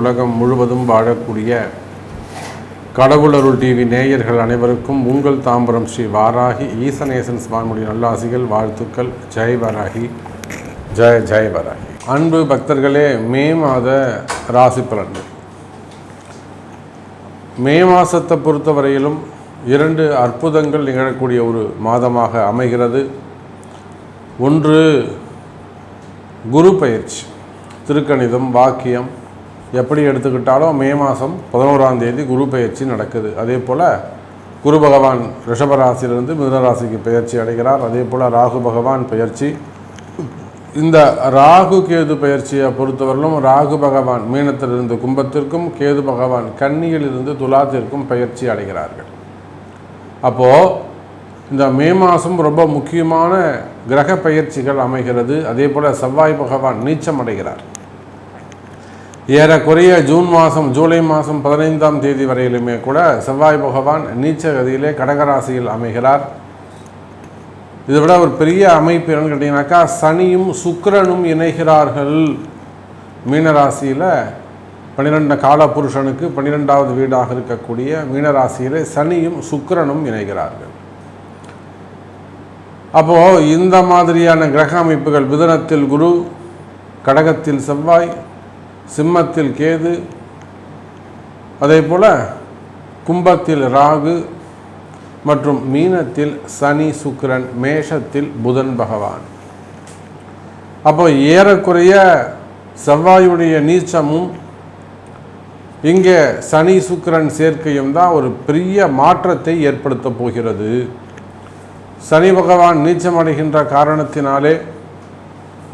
உலகம் முழுவதும் வாழக்கூடிய கடவுளருள் டிவி நேயர்கள் அனைவருக்கும் உங்கள் தாம்பரம் ஸ்ரீ வாராகி ஈசநேசன் சுவாமியுடைய நல்லாசிகள் வாழ்த்துக்கள். ஜெய் வராகி. ஜெய ஜெய் வராகி. அன்பு பக்தர்களே மே மாத ராசி பலன்கள். மே மாதத்தை பொறுத்தவரையிலும் இரண்டு அற்புதங்கள் நிகழக்கூடிய ஒரு மாதமாக அமைகிறது. ஒன்று குரு பயிற்சி திருக்கணிதம் வாக்கியம் எப்படி எடுத்துக்கிட்டாலும் மே மாதம் பதினோராம் தேதி குரு பயிற்சி நடக்குது. அதே போல் குரு பகவான் ரிஷபராசியிலிருந்து மிதனராசிக்கு பயிற்சி அடைகிறார். அதே போல் ராகு பகவான் பயிற்சி இந்த ராகு கேது பயிற்சியை பொறுத்தவரையிலும் ராகு பகவான் மீனத்திலிருந்து கும்பத்திற்கும் கேது பகவான் கன்னியிலிருந்து துலாத்திற்கும் பயிற்சி அடைகிறார்கள். அப்போது இந்த மே மாதம் ரொம்ப முக்கியமான கிரக பயிற்சிகள் அமைகிறது. அதே போல் செவ்வாய் பகவான் நீச்சம் அடைகிறார். ஏறக்குறைய ஜூன் மாதம் ஜூலை மாதம் பதினைந்தாம் தேதி வரையிலுமே கூட செவ்வாய் பகவான் நீச்ச கதியிலே கடகராசியில் அமைகிறார். இதை விட ஒரு பெரிய அமைப்பு என்னன்னு கேட்டிங்கனாக்கா சனியும் சுக்கரனும் இணைகிறார்கள். மீனராசியில் பன்னிரெண்டு கால புருஷனுக்கு பன்னிரெண்டாவது வீடாக இருக்கக்கூடிய மீனராசியில் சனியும் சுக்கரனும் இணைகிறார்கள். அப்போது இந்த மாதிரியான கிரக அமைப்புகள் மிதுனத்தில் குரு கடகத்தில் செவ்வாய் சிம்மத்தில் கேது அதே போல் கும்பத்தில் ராகு மற்றும் மீனத்தில் சனி சுக்கிரன் மேஷத்தில் புதன் பகவான். அப்போ ஏறக்குறைய செவ்வாயுடைய நீச்சமும் இங்கே சனி சுக்கிரன் சேர்க்கையும் தான் ஒரு பெரிய மாற்றத்தை ஏற்படுத்தப் போகிறது. சனி பகவான் நீச்சமடைகின்ற காரணத்தினாலே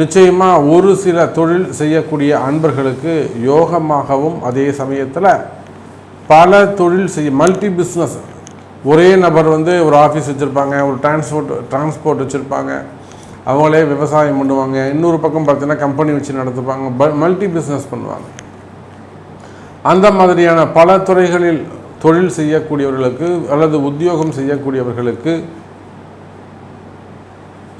நிச்சயமாக ஒரு சில தொழில் செய்யக்கூடிய அன்பர்களுக்கு யோகமாகவும் அதே சமயத்தில் பல தொழில் செய்ய மல்டி பிஸ்னஸ் ஒரே நபர் வந்து ஒரு ஆஃபீஸ் வச்சுருப்பாங்க ஒரு டிரான்ஸ்போர்ட் டிரான்ஸ்போர்ட் வச்சுருப்பாங்க. அவங்களே விவசாயம் பண்ணுவாங்க. இன்னொரு பக்கம் பார்த்தீங்கன்னா கம்பெனி வச்சு நடத்துப்பாங்க. ப மல்டி பிஸ்னஸ் பண்ணுவாங்க. அந்த மாதிரியான பல துறைகளில் தொழில் செய்யக்கூடியவர்களுக்கு அல்லது உத்தியோகம் செய்யக்கூடியவர்களுக்கு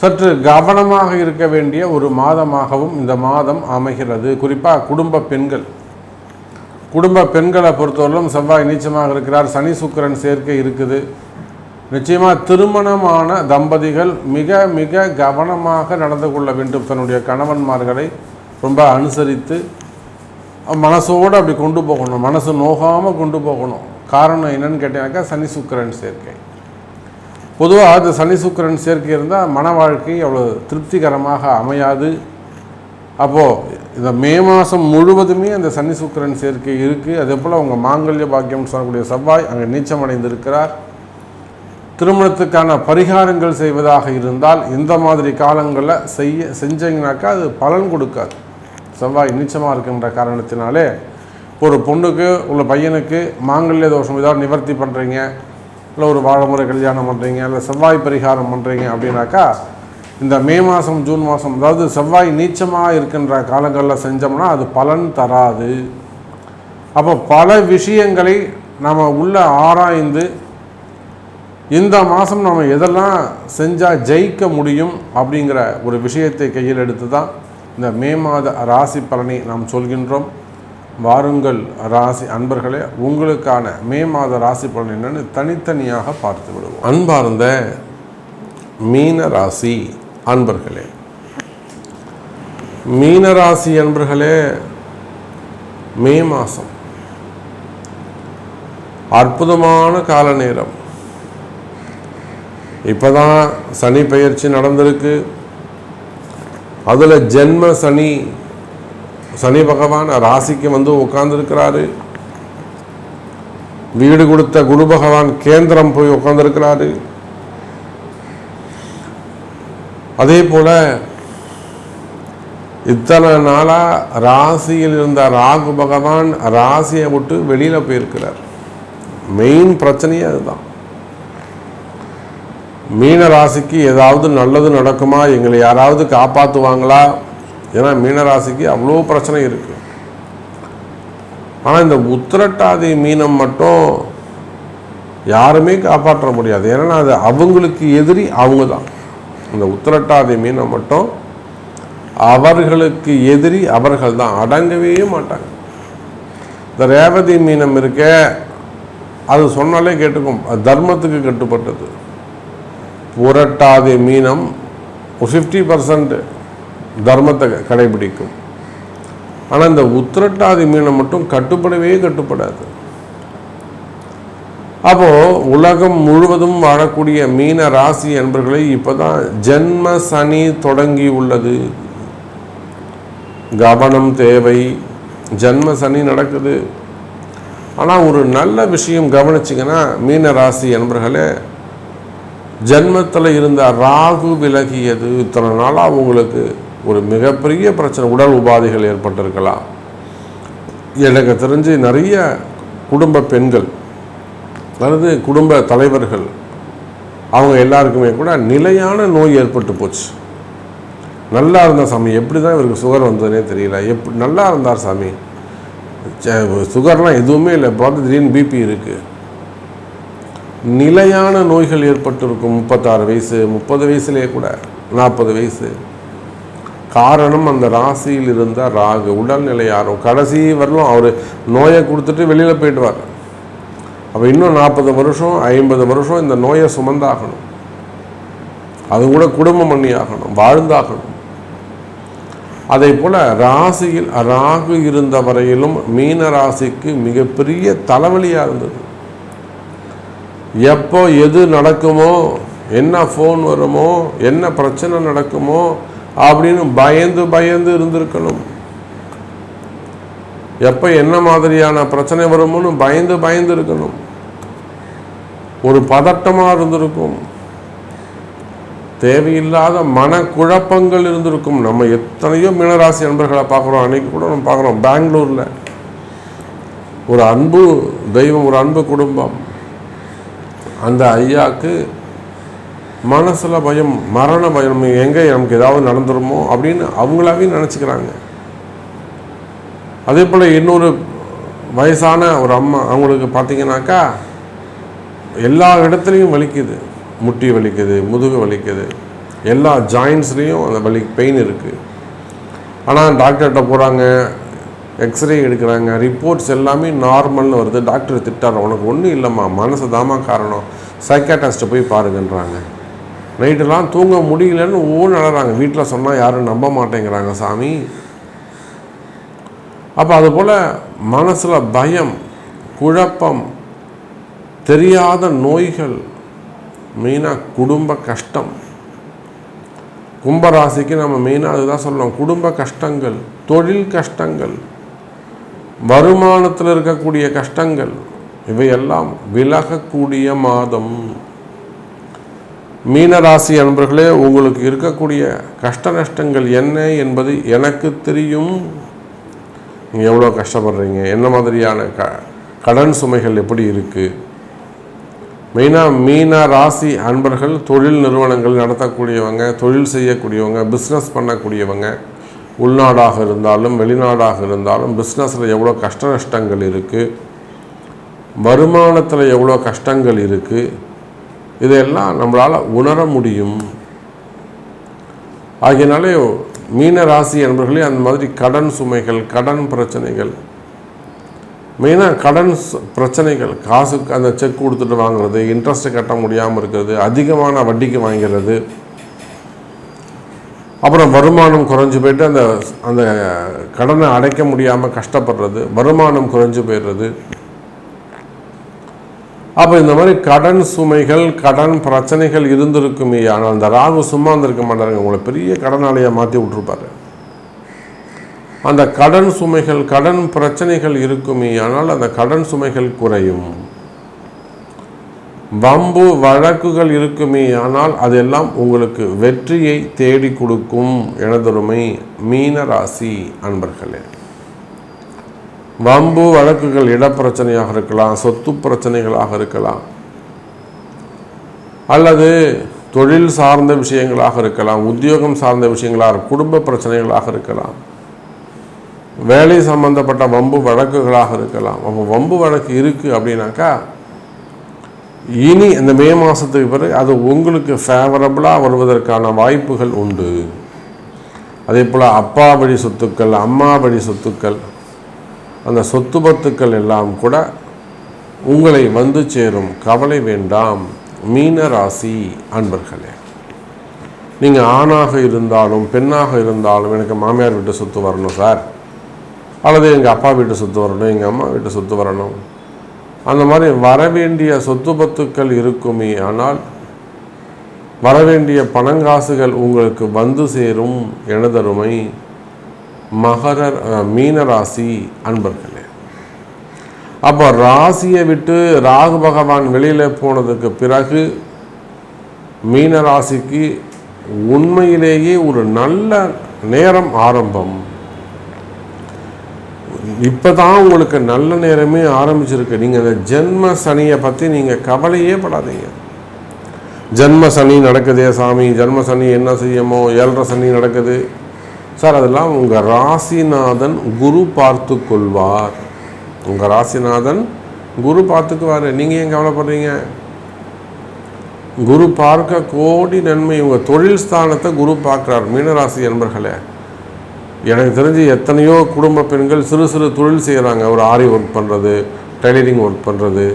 சற்று கவனமாக இருக்க வேண்டிய ஒரு மாதமாகவும் இந்த மாதம் அமைகிறது. குறிப்பாக குடும்ப பெண்கள். குடும்ப பெண்களை பொறுத்தவரையிலும் செவ்வாய் நீச்சமாக இருக்கிறார். சனி சுக்கரன் சேர்க்கை இருக்குது. நிச்சயமாக திருமணமான தம்பதிகள் மிக மிக கவனமாக நடந்து கொள்ள வேண்டும். தன்னுடைய கணவன்மார்களை ரொம்ப அனுசரித்து மனசோடு அப்படி கொண்டு போகணும். மனசு நோகாமல் கொண்டு போகணும். காரணம் என்னன்னு கேட்டீங்கன்னாக்கா சனி சுக்கரன் சேர்க்கை. பொதுவாக அது சனி சுக்கிரன் சேர்க்கை இருந்தால் மன வாழ்க்கை அவ்வளோ திருப்திகரமாக அமையாது. அப்போது இந்த மே மாதம் முழுவதுமே அந்த சனி சுக்கிரன் சேர்க்கை இருக்குது அதே போல் அவங்க மாங்கல்ய பாக்கியம் சொல்லக்கூடிய செவ்வாய் அங்கே நீச்சம் அடைந்திருக்கிறார். திருமணத்துக்கான பரிகாரங்கள் செய்வதாக இருந்தால் இந்த மாதிரி காலங்களில் செய்ய செஞ்சீங்கனாக்கா அது பலன் கொடுக்காது. செவ்வாய் நீச்சமாக இருக்கின்ற காரணத்தினாலே ஒரு பொண்ணுக்கு உள்ள பையனுக்கு மாங்கல்ய தோஷம் ஏதாவது நிவர்த்தி பண்ணுறீங்க இல்லை ஒரு வாழைமுறை கல்யாணம் பண்ணுறீங்க இல்லை செவ்வாய் பரிகாரம் பண்ணுறீங்க அப்படின்னாக்கா இந்த மே மாதம் ஜூன் மாதம் அதாவது செவ்வாய் நீச்சமாக இருக்கின்ற காலங்களில் செஞ்சோம்னா அது பலன் தராது. அப்போ பல விஷயங்களை நம்ம உள்ள ஆராய்ந்து இந்த மாதம் நம்ம எதெல்லாம் செஞ்சால் ஜெயிக்க முடியும் அப்படிங்கிற ஒரு விஷயத்தை கையில் எடுத்து தான் இந்த மே மாத ராசி பலனை நாம் சொல்கின்றோம். வாருங்கள் ராசி அன்பர்களே உங்களுக்கான மே மாத ராசி பலன் என்னன்னு தனித்தனியாக பார்த்து விடுவோம். அன்பார்ந்த மீன ராசி அன்பர்களே மீனராசி அன்பர்களே மே மாதம் அற்புதமான கால நேரம். இப்போதான் சனி பயிற்சி நடந்திருக்கு. அதில் ஜென்ம சனி சனி பகவான் ராசிக்கு வந்து உட்கார்ந்துருக்கிறாரு. வீடு கொடுத்த குரு பகவான் கேந்திரம் போய் உட்கார்ந்துருக்கிறாரு. அதே போல இத்தனை நாளாக ராசியில் இருந்த ராகு பகவான் ராசியை விட்டு வெளியில் போயிருக்கிறார். மெயின் பிரச்சனையே அதுதான். மீன ராசிக்கு ஏதாவது நல்லது நடக்குமா? எங்களை யாராவது காப்பாற்றுவாங்களா ஏன்னா மீனராசிக்கு அவ்வளோ பிரச்சனை இருக்கு. ஆனால் இந்த உத்திரட்டாதி மீனம் மட்டும் யாருமே காப்பாற்ற முடியாது. ஏன்னா அது அவங்களுக்கு எதிரி அவங்க தான். இந்த உத்திரட்டாதி மீனம் மட்டும் அவர்களுக்கு எதிரி அவர்கள் தான். அடங்கவே மாட்டாங்க. இந்த ரேவதி மீனம் இருக்க அது சொன்னாலே கேட்டுக்கும். அது தர்மத்துக்கு கட்டுப்பட்டது. புரட்டாதி மீனம் ஒரு ஃபிஃப்டி பர்சன்ட் தர்மத்தை கடைபிடிக்கும். ஆனால் இந்த உத்திரட்டாதி மீனை மட்டும் கட்டுப்படவே கட்டுப்படாது. அப்போ உலகம் முழுவதும் வாழக்கூடிய மீன ராசி என்பர்களை இப்போதான் ஜென்ம சனி தொடங்கி உள்ளது கவனம் தேவை. ஜென்ம சனி நடக்குது. ஆனால் ஒரு நல்ல விஷயம் கவனிச்சிங்கன்னா மீன ராசி என்பர்களே ஜென்மத்தில் இருந்த ராகு விலகியது. இத்தனை நாளாக உங்களுக்கு ஒரு மிகப்பெரிய பிரச்சனை. உடல் உபாதைகள் ஏற்பட்டிருக்கலாம். எனக்கு தெரிஞ்சு நிறைய குடும்ப பெண்கள் அதாவது குடும்ப தலைவர்கள் அவங்க எல்லாருக்குமே கூட நிலையான நோய் ஏற்பட்டு போச்சு. நல்லா இருந்த சாமி எப்படி தான் இவருக்கு சுகர் வந்ததுனே தெரியல. எப்படி நல்லா இருந்தார் சாமி ச- சுகர்லாம் எதுவுமே இல்லை. பார்த்து திடீர்னு பிபி இருக்குது நிலையான நோய்கள் ஏற்பட்டிருக்கும். முப்பத்தாறு வயசு முப்பது வயசுலேயே கூட நாற்பது வயசு. காரணம் அந்த ராசியில் இருந்த ராகு. உடல்நிலை ஆர்வம் கடைசி வரலும் அவர் நோயை கொடுத்துட்டு வெளியில் போயிடுவார். அப்போ இன்னும் நாற்பது வருஷம் ஐம்பது வருஷம் இந்த நோயை சுமந்தாகணும். அது கூட குடும்பம் பண்ணி ஆகணும் வாழ்ந்தாகணும். அதே போல ராசியில் ராகு இருந்த வரையிலும் மீன ராசிக்கு மிகப்பெரிய தலைவலியாக இருந்தது. எப்போ எது நடக்குமோ என்ன ஃபோன் வருமோ என்ன பிரச்சனை நடக்குமோ அப்படின்னு பயந்து பயந்து இருந்திருக்கணும். எப்போ என்ன மாதிரியான பிரச்சனை வருமோன்னு பயந்து பயந்து இருக்கணும். ஒரு பதட்டமாக இருந்திருக்கும். தேவையில்லாத மனக்குழப்பங்கள் இருந்திருக்கும். நம்ம எத்தனையோ மீனராசி நண்பர்களை பார்க்குறோம். அன்னைக்கு கூட நம்ம பார்க்குறோம். பெங்களூரில் ஒரு அன்பு தெய்வம் ஒரு அன்பு குடும்பம். அந்த ஐயாக்கு மனசில் பயம் மரண பயம் எங்கே நமக்கு ஏதாவது நடந்துருமோ அப்படின்னு அவங்களாவே நினச்சிக்கிறாங்க. அதே போல் இன்னொரு வயசான ஒரு அம்மா அவங்களுக்கு பார்த்தீங்கன்னாக்கா எல்லா இடத்துலையும் வலிக்குது. முட்டி வலிக்குது முதுகு வலிக்குது. எல்லா ஜாயின்ஸ்லேயும் அந்த வலி பெயின் இருக்குது ஆனால் டாக்டர்கிட்ட போகிறாங்க எக்ஸ்ரே எடுக்கிறாங்க ரிப்போர்ட்ஸ் எல்லாமே நார்மல்னு வருது. டாக்டர் திட்டார் உனக்கு ஒன்றும் இல்லைம்மா மனசு தாமா காரணம். சைக்காட்டிஸ்ட்டை போய் பாருங்கன்றாங்க. நைட்டெல்லாம் தூங்க முடியலன்னு ஒவ்வொன்று நடறாங்க வீட்டில் சொன்னால் யாரும் நம்ப மாட்டேங்கிறாங்க சாமி. அப்போ அதுபோல் மனசில் பயம் குழப்பம் தெரியாத நோய்கள் மெயினாக குடும்ப கஷ்டம். கும்பராசிக்கு நம்ம மெயினாக அதுதான் சொல்லணும் குடும்ப கஷ்டங்கள் தொழில் கஷ்டங்கள் வருமானத்தில் இருக்கக்கூடிய கஷ்டங்கள் இவையெல்லாம் விலகக்கூடிய மாதம். மீனராசி அன்பர்களே உங்களுக்கு இருக்கக்கூடிய கஷ்ட நஷ்டங்கள் என்ன என்பது எனக்கு தெரியும். நீங்கள் எவ்வளோ கஷ்டப்படுறீங்க? என்ன மாதிரியான க கடன் சுமைகள் எப்படி இருக்குது மெயினாக மீன ராசி அன்பர்கள் தொழில் நிறுவனங்கள் நடத்தக்கூடியவங்க தொழில் செய்யக்கூடியவங்க பிஸ்னஸ் பண்ணக்கூடியவங்க உள்நாடாக இருந்தாலும் வெளிநாடாக இருந்தாலும் பிஸ்னஸில் எவ்வளோ கஷ்ட நஷ்டங்கள் இருக்குது வருமானத்தில் எவ்வளோ கஷ்டங்கள் இருக்குது இதையெல்லாம் நம்மளால் உணர முடியும். ஆகையினாலே மீன ராசி என்பர்களே அந்த மாதிரி கடன் சுமைகள் கடன் பிரச்சனைகள். மெயினாக கடன் பிரச்சனைகள். காசுக்கு அந்த செக் கொடுத்துட்டு வாங்குறது இன்ட்ரெஸ்ட் கட்ட முடியாமல் இருக்கிறது அதிகமான வட்டிக்கு வாங்கிறது. அப்புறம் வருமானம் குறைஞ்சு போயிட்டு அந்த அந்த கடனை அடைக்க முடியாமல் கஷ்டப்படுறது வருமானம் குறைஞ்சு போயிடுறது. அப்போ இந்த மாதிரி கடன் சுமைகள் கடன் பிரச்சனைகள் இருந்திருக்குமே ஆனால் அந்த ராகு சும்மா இருந்திருக்க மாட்டாருங்க. உங்களை பெரிய கடனாளியாக மாற்றி விட்ருப்பாரு அந்த கடன் சுமைகள் கடன் பிரச்சனைகள் இருக்குமே ஆனால் அந்த கடன் சுமைகள் குறையும். வம்பு வழக்குகள் இருக்குமே ஆனால் அதெல்லாம் உங்களுக்கு வெற்றியை தேடி கொடுக்கும் எனதொருமை மீன ராசி அன்பர்களே. வம்பு வழக்குகள் இடப்பிரச்சனையாக இருக்கலாம் சொத்து பிரச்சனைகளாக இருக்கலாம். அல்லது தொழில் சார்ந்த விஷயங்களாக இருக்கலாம் உத்தியோகம் சார்ந்த விஷயங்களாக குடும்ப பிரச்சனைகளாக இருக்கலாம். வேலை சம்பந்தப்பட்ட வம்பு வழக்குகளாக இருக்கலாம். அப்போ வம்பு வழக்கு இருக்குது அப்படின்னாக்கா இனி இந்த மே மாதத்துக்கு பிறகு அது உங்களுக்கு ஃபேவரபுளாக வருவதற்கான வாய்ப்புகள் உண்டு. அதே போல் அப்பா வழி சொத்துக்கள் அம்மா வழி சொத்துக்கள் அந்த சொத்து பத்துக்கள் எல்லாம் கூட உங்களை வந்து சேரும். கவலை வேண்டாம். மீன ராசி அன்பர்களே நீங்கள் ஆணாக இருந்தாலும் பெண்ணாக இருந்தாலும் எனக்கு மாமியார் வீட்டு சொத்து வரணும் சார். அல்லது எங்கள் அப்பா வீட்டு சொத்து வரணும் எங்கள் அம்மா வீட்டு சொத்து வரணும். அந்த மாதிரி வரவேண்டிய சொத்து பத்துக்கள் இருக்குமே ஆனால் வரவேண்டிய பணங்காசுகள் உங்களுக்கு வந்து சேரும் எனதருமை. மகர மீன ராசி அன்பர்களே. அப்போ ராசியை விட்டு ராகு பகவான் வெளியில் போனதுக்கு பிறகு மீன ராசிக்கு உண்மையிலேயே ஒரு நல்ல நேரம் ஆரம்பம். இப்போ தான் உங்களுக்கு நல்ல நேரமே ஆரம்பிச்சிருக்கு. நீங்கள் அந்த ஜென்ம சனியை பற்றி நீங்கள் கவலையே படாதீங்க. ஜென்ம சனி நடக்குதே சாமி. ஜென்ம சனி என்ன செய்யுமோ? ஏழரை சனி நடக்குது. சார் அதெல்லாம் உங்கள் ராசிநாதன் குரு பார்த்து கொள்வார். உங்கள் ராசிநாதன் குரு பார்த்துக்குவார். நீங்கள் ஏன் கவலைப்படுறீங்க? குரு பார்க்க கோடி நன்மை. உங்கள் தொழில் ஸ்தானத்தை குரு பார்க்குறார். மீனராசி நண்பர்களே எனக்கு தெரிஞ்சு எத்தனையோ குடும்ப பெண்கள் சிறு சிறு தொழில் செய்கிறாங்க ஒரு ஆரி ஒர்க் பண்ணுறது டைலரிங் ஒர்க் பண்ணுறது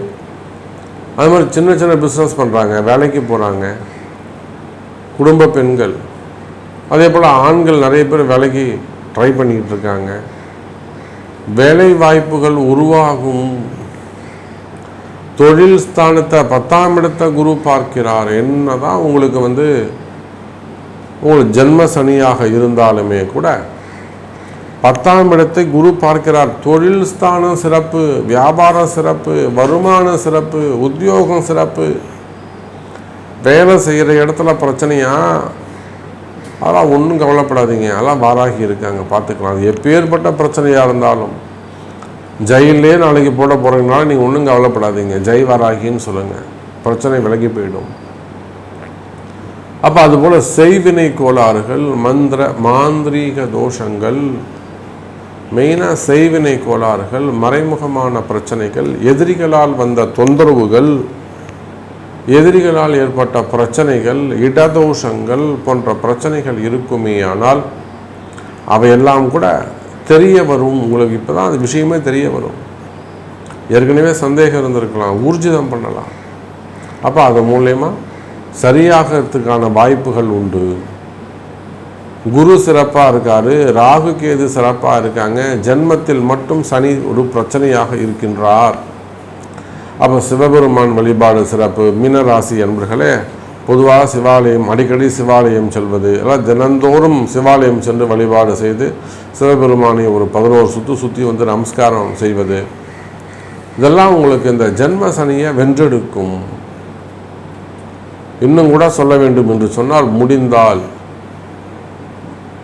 அது மாதிரி சின்ன சின்ன பிஸ்னஸ் பண்ணுறாங்க வேலைக்கு போகிறாங்க குடும்ப பெண்கள் அதே போல் ஆண்கள் நிறைய பேர் வேலைக்கு ட்ரை பண்ணிக்கிட்டு இருக்காங்க வேலை வாய்ப்புகள் உருவாகும். தொழில் ஸ்தானத்தை பத்தாம் இடத்தை குரு பார்க்கிறார் என்னதான் உங்களுக்கு வந்து உங்களுக்கு ஜென்ம சனியாக இருந்தாலுமே கூட பத்தாம் இடத்தை குரு பார்க்கிறார். தொழில் ஸ்தானம் சிறப்பு வியாபாரம் சிறப்பு வருமானம் சிறப்பு உத்தியோகம் சிறப்பு. வேலை செய்கிற இடத்துல பிரச்சனையா? அதெல்லாம் ஒன்றும் கவலைப்படாதீங்க. அதெல்லாம் வாராகி இருக்காங்க. பார்த்துக்கலாம். அது எப்பேற்பட்ட பிரச்சனையாக இருந்தாலும். ஜெயிலே நாளைக்கு போட போகிறீங்கனால நீங்கள் ஒன்றும் கவலைப்படாதீங்க. ஜெய் வாராகின்னு சொல்லுங்கள் பிரச்சனை விலகி போயிடும். அப்போ அதுபோல் செய்வினை கோளாறுகள் மந்திர மாந்திரீக தோஷங்கள் மெயினாக செய்வினை கோளாறுகள் மறைமுகமான பிரச்சனைகள் எதிரிகளால் வந்த தொந்தரவுகள் எதிரிகளால் ஏற்பட்ட பிரச்சனைகள் இடதோஷங்கள் போன்ற பிரச்சனைகள் இருக்குமே ஆனால் அவையெல்லாம் கூட தெரிய வரும். உங்களுக்கு இப்போ தான் அந்த விஷயமே தெரிய வரும். ஏற்கனவே சந்தேகம் இருந்திருக்கலாம். ஊர்ஜிதம் பண்ணலாம். அப்போ அது மூலயமா சரியாகிறதுக்கான வாய்ப்புகள் உண்டு. குரு சிறப்பாக இருக்காரு. ராகு கேது சிறப்பாக இருக்காங்க. ஜென்மத்தில் மட்டும் சனி ஒரு பிரச்சனையாக இருக்கின்றார். அப்போ சிவபெருமான் வழிபாடு சிறப்பு. மீனராசி என்பர்களே பொதுவாக சிவாலயம் அடிக்கடி சிவாலயம் செல்வது. எல்லாம் தினந்தோறும் சிவாலயம் சென்று வழிபாடு செய்து சிவபெருமானை ஒரு பதினோரு சுற்று சுற்றி வந்து நமஸ்காரம் செய்வது. இதெல்லாம் உங்களுக்கு இந்த ஜென்ம சனியை வென்றெடுக்கும். இன்னும் கூட சொல்ல வேண்டும் என்று சொன்னால் முடிந்தால்.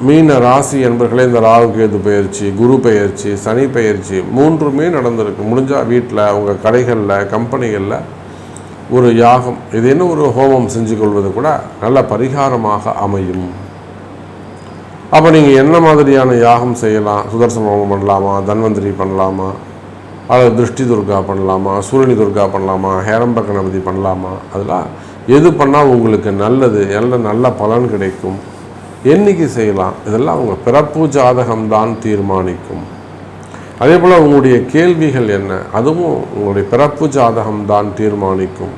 மீன ராசி என்பர்களே இந்த ராகு கேது பயிற்சி குரு பயிற்சி சனி பயிற்சி மூன்றுமே நடந்திருக்கு. முடிஞ்சால் வீட்டில் உங்கள் கடைகளில் கம்பெனிகளில் ஒரு யாகம் இது என்ன ஒரு ஹோமம் செஞ்சு கொள்வது கூட நல்ல பரிகாரமாக அமையும். அப்போ நீங்கள் என்ன மாதிரியான யாகம் செய்யலாம்? சுதர்சன ஹோமம் பண்ணலாமா? தன்வந்திரி பண்ணலாமா? அல்லது திருஷ்டி துர்கா பண்ணலாமா? சூரியனி துர்கா பண்ணலாமா? ஹேரம்ப கணபதி பண்ணலாமா? அதெல்லாம் எது பண்ணால் உங்களுக்கு நல்லது? எல்லாம் நல்ல பலன் கிடைக்கும்? என்றைக்கு செய்யலாம்? இதெல்லாம் உங்கள் பிறப்பு ஜாதகம்தான் தீர்மானிக்கும். அதே போல் உங்களுடைய கேள்விகள் என்ன? அதுவும் உங்களுடைய பிறப்பு ஜாதகம் தான் தீர்மானிக்கும்.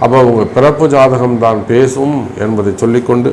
அப்போ உங்கள் பிறப்பு ஜாதகம் தான் பேசும் என்பதை சொல்லிக்கொண்டு